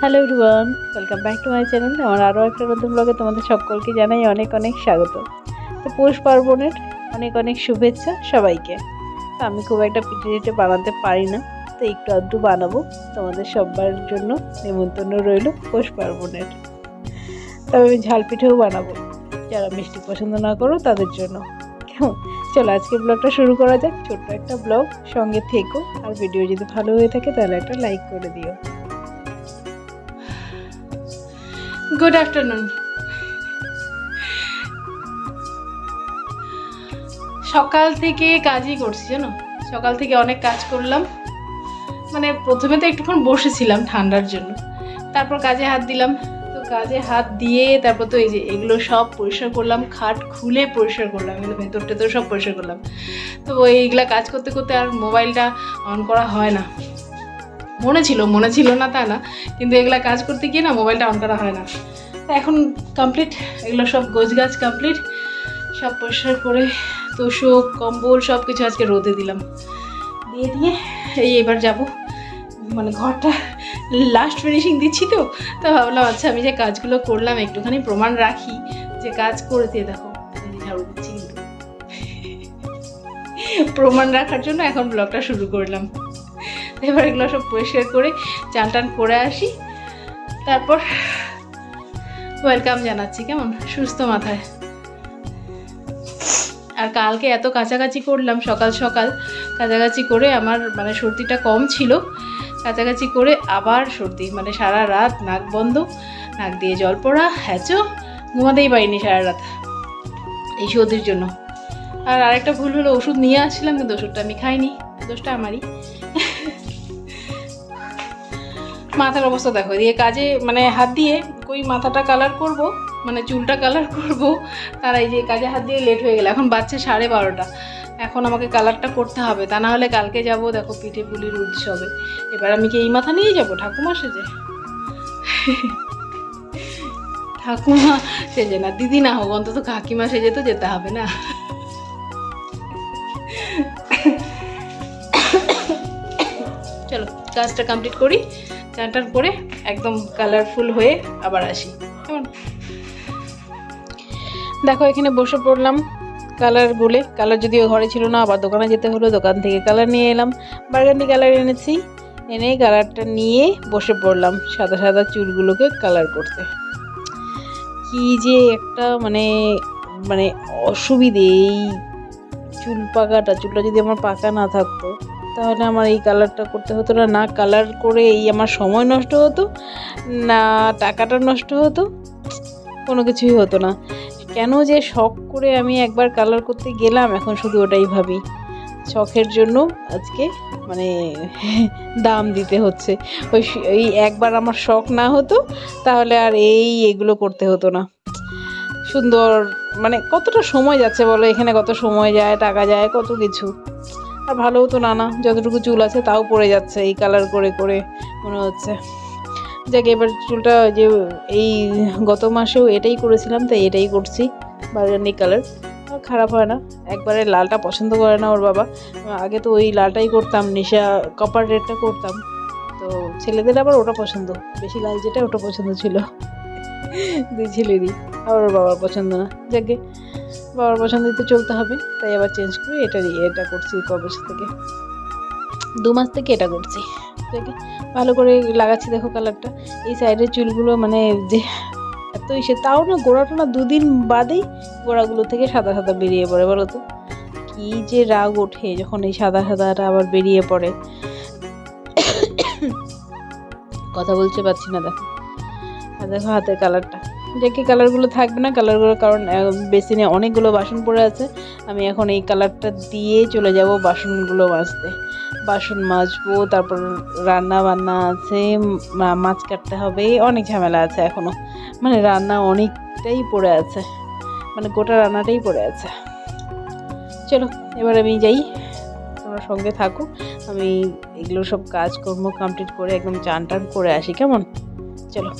Hello everyone welcome back to my channel আমার আরও একটা নতুন ব্লগে তোমাদের সকলকে জানাই অনেক অনেক স্বাগত। তো পৌষ পার্বণের অনেক অনেক শুভেচ্ছা সবাইকে। তো আমি খুব একটা পিঠে টিঠে বানাতে পারি না, তো একটু আধটু বানাবো। তোমাদের সবার জন্য নিমন্ত্রণ রইল পৌষ পার্বণের। তবে আমি ঝাল পিঠেও বানাবো। যারা মিষ্টি পছন্দ না করো, তাদের জন্য। কেমন? চলো আজকে ব্লগটা শুরু করা যাক। ছোট্ট একটা ব্লগ সঙ্গে থেকো। আর ভিডিও যদি ভালো হয়ে থাকে, তাহলে একটা লাইক করে দিও। গুড আফটারনুন সকাল থেকে কাজই করছি, জানো? সকাল থেকে অনেক কাজ করলাম। মানে প্রথমে তো একটুক্ষণ বসেছিলাম ঠান্ডার জন্য। তারপর কাজে হাত দিলাম। তো কাজে হাত দিয়ে তারপর তো এই যে এগুলো সব পরিষ্কার করলাম, খাট খুলে পরিষ্কার করলাম এগুলো ভেতর টেতর সব পরিষ্কার করলাম। তো এইগুলা কাজ করতে করতে আর মোবাইলটা অন করা হয় না। মনে ছিল মনে ছিল না তা না, কিন্তু এগুলা কাজ করতে গিয়ে না মোবাইলটা অন করা হয় না। এখন কমপ্লিট এগুলো সব গোছ গাছ কমপ্লিট সব পরিষ্কার করে তোষক, কম্বল সব কিছু আজকে রোদে দিলাম। দিয়ে দিয়ে এই এবার যাব। মানে ঘরটা লাস্ট ফিনিশিং দিচ্ছি তো তো ভাবলাম আচ্ছা আমি যে কাজগুলো করলাম, একটুখানি প্রমাণ রাখি, যে কাজ করেছে দেখো, ঝাড়ু দিচ্ছি কিন্তু। প্রমাণ রাখার জন্য এখন ব্লগটা শুরু করলাম। এবার এগুলো সব পরিষ্কার করে চান টান করে আসি। তারপর ওয়েলকাম জানাচ্ছি, কেমন? সুস্থ মাথায়। আর কালকে এত কাছাকাছি করলাম, সকাল সকাল কাছাকাছি করে আমার মানে সর্দিটা কম ছিল। কাছাকাছি করে আবার সর্দি মানে সারা রাত নাক বন্ধ, নাক দিয়ে জল পড়া, হ্যাচো, ঘুমাতেই পারিনি সারা রাত এই সর্দির জন্য। আর আরেকটা ভুল হলো, ওষুধ নিয়ে আসছিলাম, কিন্তু ওষুধটা আমি খাইনি দোষটা আমারই। মাথার অবস্থা দেখো দিয়ে কাজে মানে হাত দিয়ে কই মাথাটা কালার করব মানে চুলটা কালার করব তার এই যে কাজে হাত দিয়ে লেট হয়ে গেল। এখন বাচ্চা সাড়ে বারোটা। এখন আমাকে কালারটা করতে হবে, তা না হলে কালকে যাব, দেখো পিঠে পুলির উৎসবে। এবার আমি কি এই মাথা নিয়ে যাব? ঠাকুমা সেজে? ঠাকুমা সেজে না, দিদি না হোক, অন্তত কাকিমা সেজে তো যেতে হবে না। চলো, কাজটা কমপ্লিট করি। চান টান করে একদম কালারফুল হয়ে আবার আসি। দেখো, এখানে বসে পড়লাম কালার গুলে কালার যদিও ঘরে ছিল না, আবার দোকানে যেতে হলো, দোকান থেকে কালার নিয়ে এলাম। বার্গান্ডি কালার এনেছি, এনে কালারটা নিয়ে বসে পড়লাম সাদা সাদা চুলগুলোকে কালার করতে। কি যে একটা মানে মানে অসুবিধে এই চুল পাকাটা। চুলটা যদি আমার পাকা না থাকতো তাহলে আমার এই কালারটা করতে হতো না না কালার করে এই আমার সময় নষ্ট হতো, না টাকাটা নষ্ট হতো, কোনো কিছুই হতো না। কেন যে শখ করে আমি একবার কালার করতে গেলাম, এখন শুধু ওটাই ভাবি। শখের জন্য আজকে মানে দাম দিতে হচ্ছে। ওই এই একবার আমার শখ না হতো, তাহলে আর এই এগুলো করতে হতো না। সুন্দর মানে কতটা সময় যাচ্ছে বলো, এখানে কত সময় যায়, টাকা যায়, কত কিছু। আর ভালোও তো না যতটুকু চুল আছে তাও পড়ে যাচ্ছে, এই কালার করে করে মনে হচ্ছে। যাকে, এবার চুলটা যে এই গত মাসেও এটাই করেছিলাম, তাই এটাই করছি বার্গান্ডি কালার খারাপ হয় না, একবারে লালটা পছন্দ করে না ওর বাবা। আগে তো ওই লালটাই করতাম, নিশা কপার রেডটা করতাম। তো ছেলেদের আবার ওটা পছন্দ, বেশি লাল যেটা ওটা পছন্দ ছিল। দুই ছেলেরই, আর ওর বাবার পছন্দ না। যাকে বাবার পছন্দই তো চলতে হবে। তাই আবার চেঞ্জ করে এটা এটা করছি কবে থেকে। দু মাস থেকে এটা করছি। ভালো করে লাগাচ্ছি দেখো কালারটা এই সাইডের চুলগুলো মানে যে এত ইসে তাও না গোড়াটা না দুদিন বাদেই গোড়াগুলো থেকে সাদা সাদা বেরিয়ে পড়ে, বলো তো। কী যে রাগ ওঠে যখন এই সাদা সাদাটা আবার বেরিয়ে পড়ে। কথা বলতে পারছি না দেখো। দেখো হাতের কালারটা যাকে কালারগুলো থাকবে না কালারগুলো কারণ বেসিনে অনেকগুলো বাসন পড়ে আছে। আমি এখন এই কালারটা দিয়ে চলে যাব বাসনগুলো মাজতে। বাসন মাজবো, তারপর রান্না বান্না আছে মাছ কাটতে হবে, অনেক ঝামেলা আছে এখনও মানে রান্না অনেকটাই পড়ে আছে। মানে গোটা রান্নাটাই পড়ে আছে। চলো, এবার আমি যাই। তোমরা সঙ্গে থাকো। আমি এগুলো সব কাজকর্ম কমপ্লিট করে একদম চান টান করে আসি, কেমন? চলো।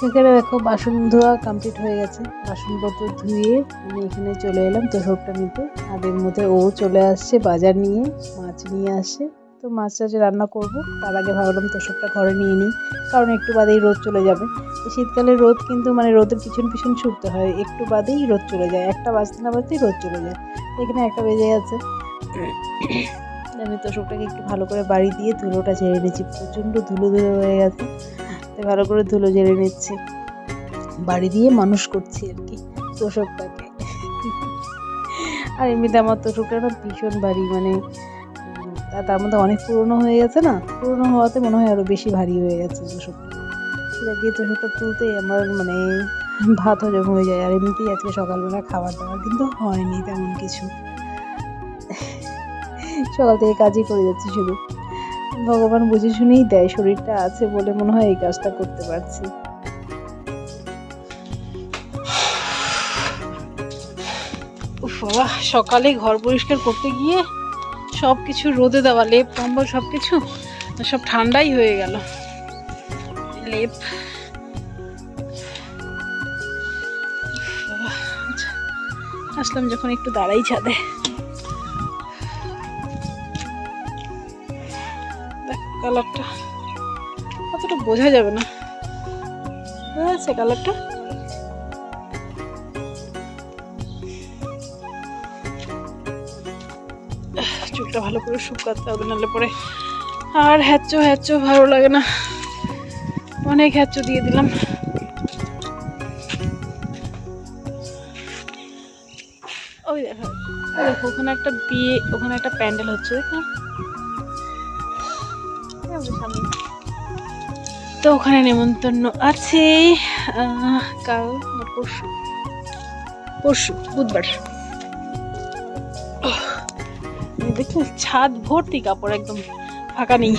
সেখানে দেখো বাসন ধোয়া কমপ্লিট হয়ে গেছে। বাসনপত্র ধুয়ে আমি এখানে চলে এলাম তোষকটা নিতে। আর এর মধ্যে ও চলে আসছে বাজার নিয়ে, মাছ নিয়ে আসছে। তো মাছ টাছ রান্না করব, তার আগে ভাবলাম তোষকটা ঘরে নিয়ে নিই, কারণ একটু বাদেই রোদ চলে যাবে। শীতকালে রোদ কিন্তু মানে রোদের পিছন পিছন ছুটতে হয়, একটু বাদেই রোদ চলে যায়, একটা বাজতে না বাজতেই রোদ চলে যায়। এখানে একটা বেজে আছে আমি তোষকটাকে একটু ভালো করে বাড়ি দিয়ে ধুলোটা ঝেড়ে নিচ্ছি প্রচণ্ড ধুলো ধুলো হয়ে গেছে। তাই ভালো করে ধুলো ঝেড়ে নিচ্ছি। বাড়ি দিয়ে মানুষ করছি আর কি, তোষকটাকে। আর এমনিতে আমার তোষকটা না ভীষণ ভারী মানে তার মধ্যে অনেক পুরনো হয়ে গেছে না, পুরনো হওয়াতে মনে হয় আরও বেশি ভারী হয়ে গেছে তোষকটা। সেটা গিয়ে তোষকটা তুলতেই আমার মানে ভাত হজম হয়ে যায়। আর এমনিতেই আজকে সকালবেলা খাবার দাবার কিন্তু হয়নি তেমন কিছু। সকাল থেকে কাজই করে যাচ্ছি শুধু। ভগবান বুঝে শুনেই দেয়, শরীরটা আছে বলে মনে হয় এই কাজটা করতে পারছি। বাবা, সকালে ঘর পরিষ্কার করতে গিয়ে সব কিছু রোদে দেওয়া, লেপ, কম্বল সব কিছু সব ঠান্ডাই হয়ে গেল। লেপ। আচ্ছা। আসলাম যখন একটু দাঁড়াই ছাদে। কালারটা, অতটা বোঝা যাবে না। বোঝা যাচ্ছে কালারটা। চুলটা ভালো করে শুকাতে হবে, নাহলে পরে আর হ্যাচো হ্যাচো ভালো লাগে না। অনেক হ্যাচো দিয়ে দিলাম। ওই দেখো ওখানে একটা বিয়ে, ওখানে একটা প্যান্ডেল হচ্ছে দেখো। তো ওখানে নেমন্তন্ন আছে কাল পরশু। পরশু, বুধবার। দেখুন, ছাদ ভর্তি, কাপড় একদম ফাঁকা নেই।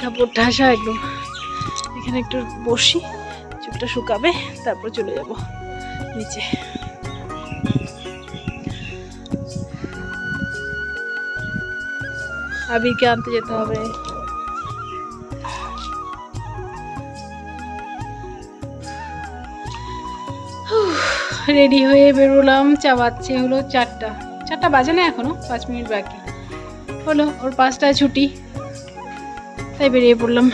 কাপড় ঠাসা একদম। এখানে একটু বসি, চুলটা শুকাবে, তারপর চলে যাব নিচে। আবিরকে আনতে যেতে হবে। রেডি হয়ে বেরোলাম চাবাচ্ছে হলো চারটা। চারটা বাজে না এখনও? পাঁচ মিনিট বাকি। হলো, ওর পাঁচটায় ছুটি, তাই বেরিয়ে পড়লাম।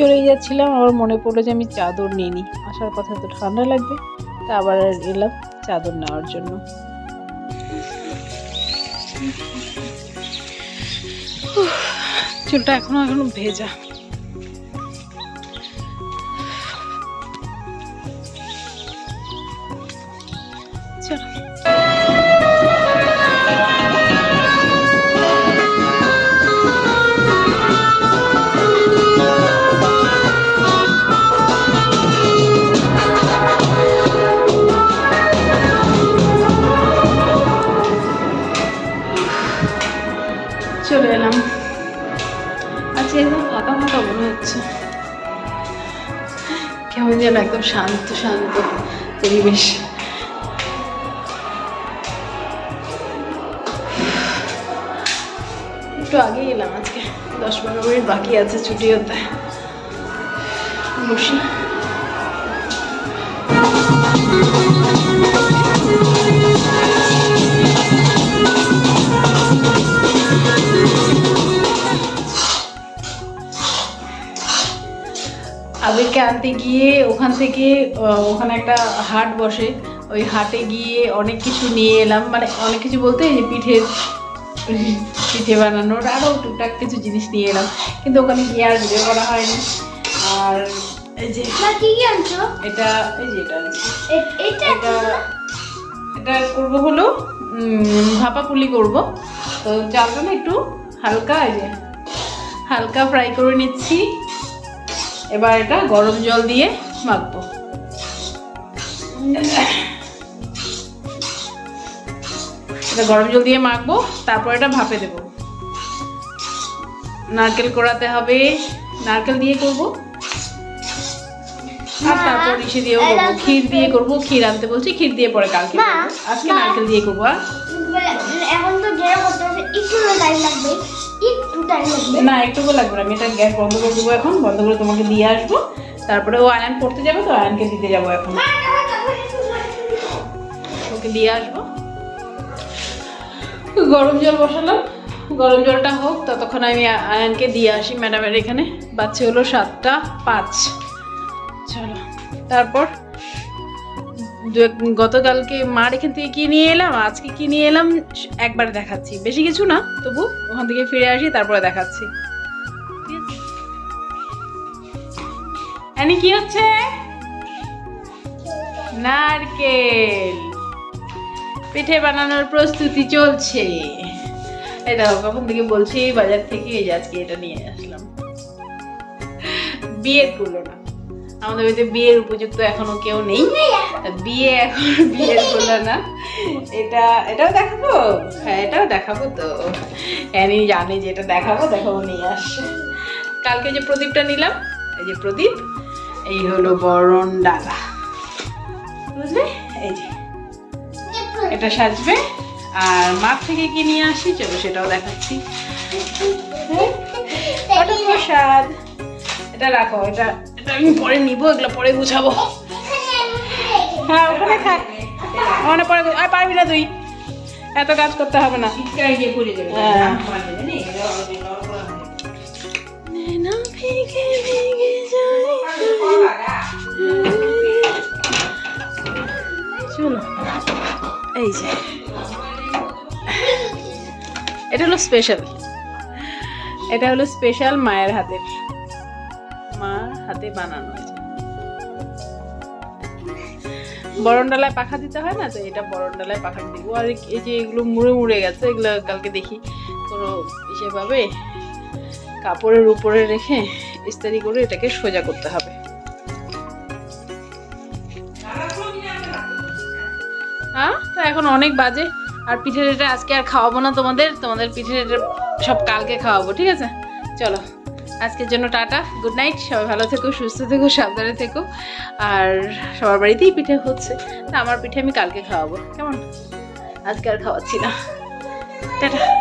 চলেই যাচ্ছিলাম, আবার মনে পড়ল যে আমি চাদর নিয়ে নিই আসার কথা তো ঠান্ডা লাগবে, তা আবার এলাম চাদর নেওয়ার জন্য। চুলটা এখনও এখনও ভেজা। চলো। যেন একদম শান্ত শান্ত পরিবেশ। একটু আগে এলাম আজকে। দশ বারো মিনিট বাকি আছে ছুটি হতে বসি। আবিরকে আনতে গিয়ে ওখান থেকে ওখানে একটা হাট বসে। ওই হাটে গিয়ে অনেক কিছু নিয়ে এলাম। মানে অনেক কিছু বলতে এই যে পিঠের পিঠে বানানোর আরও টুকটাক কিছু জিনিস নিয়ে এলাম। কিন্তু ওখানে গিয়ে আর ভিডিও করা হয়নি। আর এই যে এটা এই যে এটা এটা এটা এটা করব হলো ভাপা পুলি করব। তো চালটা না একটু হালকা এই যে হালকা ফ্রাই করে নিচ্ছি। এবার এটা গরম জল দিয়ে মাখবো। এটা গরম জল দিয়ে মাখবো তারপর এটা ভাপে দেব। নারকেল কোড়াতে হবে নারকেল দিয়ে করব। আর তারপর ইসে দিয়েও করব। ক্ষীর দিয়ে করব ক্ষীর আনতে বলছি ক্ষীর দিয়ে পরে কালকে আজকে নারকেল দিয়ে করব এখন তো করতে একটু লাগবে। টাইম লাগবে? না একটুকু লাগবে না আমি এটা গ্যাস বন্ধ করে দেবো এখন বন্ধ করে তোমাকে দিয়ে আসব। তারপরে ও আয়ন পড়তে যাবে তো আয়নকে দিতে যাব এখন। ওকে দিয়ে আসব। গরম জল বসালাম। গরম জলটা হোক ততক্ষণ আমি আয়ানকে দিয়ে আসি ম্যাডামের এখানে। বাচ্চা হলো সাতটা পাঁচ। চলো তারপর? গতকালকে মার এখান থেকে কি নিয়ে এলাম, আজকে কি নিয়ে এলাম, একবারে দেখাচ্ছি। বেশি কিছু না, তবু ওখান থেকে ফিরে আসি, তারপরে দেখাচ্ছি। কি হচ্ছে? নারকেল। পিঠে বানানোর প্রস্তুতি চলছে। এই দেখো, কখন থেকে বলছি, বাজার থেকে এই যে আজকে এটা নিয়ে আসলাম। বিয়ের করল না। আমাদের বাড়িতে বিয়ের উপযুক্ত এখনও কেউ নেই। বিয়ে এখন বিয়ের করল না। এটা, এটাও দেখাবো? হ্যাঁ এটাও দেখাবো তো। অ্যানি জানে যে এটা দেখাবো দেখাবো, নিয়ে আসছে কালকে যে প্রদীপটা নিলাম, এই যে প্রদীপ, এই হলো বরণ ডালা। বুঝলে? এই যে। এটা সাজবে। আর মাঠ থেকে কি নিয়ে আসি? চলো সেটাও দেখাচ্ছি। প্রসাদ এটা রাখো, এটা আমি পরে নিবো এগুলো পরে গুছাবো। হ্যাঁ ওখানে থাক। ওখানে পরে আর পারবি না তুই। এত কাজ করতে হবে না। চলো। এই যে। এটা হলো স্পেশাল এটা হলো স্পেশাল মায়ের হাতের। মার হাতে বানানো এটা বরণডালায় পাখা দিতে হয় না তো? এটা বরণডালায় পাখা দিব। আর এই যে এগুলো মুড়ে মুড়ে গেছে, এগুলো কালকে দেখি। কোনো ইসে পাবে? কাপড়ের উপরে রেখে ইস্তারি করে এটাকে সোজা করতে হবে। হ্যাঁ? তো এখন অনেক বাজে। আর পিঠে আজকে আর খাওয়াবো না তোমাদের। তোমাদের পিঠে সব কালকে খাওয়াবো, ঠিক আছে? চলো। আজকের জন্য টাটা গুড নাইট সবাই ভালো থেকো, সুস্থ থেকো, সাবধানে থেকো। আর সবার বাড়িতেই পিঠে হচ্ছে, তা আমার পিঠে আমি কালকে খাওয়াবো, কেমন? আজকে আর খাওয়াচ্ছি না। টাটা।